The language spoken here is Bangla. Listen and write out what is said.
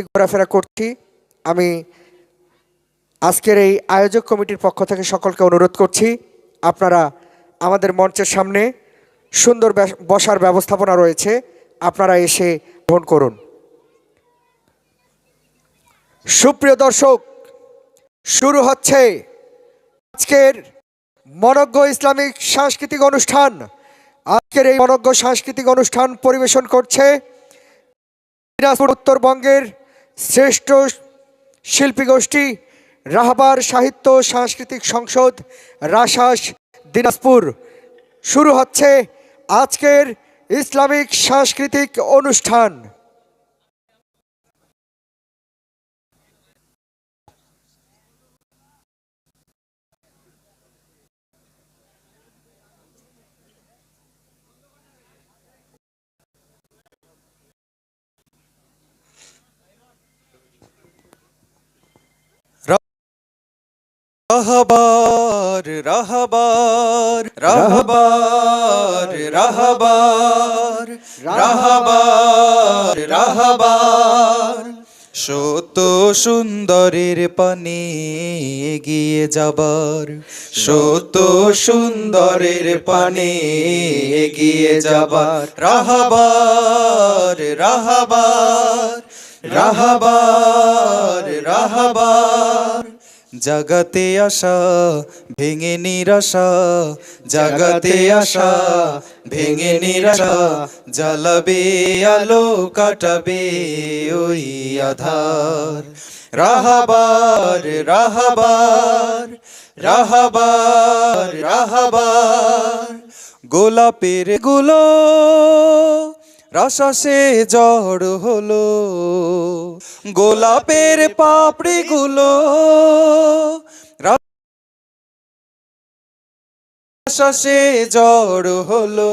ঘোরাফেরা করছি। আমি আজকের এই আয়োজক কমিটির পক্ষ থেকে সকলকে অনুরোধ করছি, আপনারা আমাদের মঞ্চের সামনে সুন্দর বসার ব্যবস্থাপনা রয়েছে, আপনারা এসে গ্রহণ করুন। সুপ্রিয় দর্শক, শুরু হচ্ছে আজকের মনজ্ঞ ইসলামিক সাংস্কৃতিক অনুষ্ঠান। আজকের এই মনজ্ঞ সাংস্কৃতিক অনুষ্ঠান পরিবেশন করছে দিনাজপুর উত্তরবঙ্গের শ্রেষ্ঠ শিল্পী গোষ্ঠী রাহবার সাহিত্য সাংস্কৃতিক সংসদ রাশাস দিনাজপুর। শুরু হচ্ছে আজকের ইসলামিক সাংস্কৃতিক অনুষ্ঠান। রাহবার রাহবার রাহবার রাহবার রাহবার রাহবার। সত সুন্দরের পানে এগিয়ে যাবার। সত সুন্দরের পানে এগিয়ে যাবার। রাহবার রাহবার রাহবার রাহবার। জাগাতে আসা ভেঙে নিরাশা, জাগাতে আসা ভেঙে নিরাশা, জ্বালাবে, আলো কাটাবে ওই আধার। রাহাবার রাহাবার রাহাবার রাহাবার, গোলাপেরগুলো রাশাসে জড় হলো গোলাপের পাপড়ি গুলো রাশাসে জড় হলো।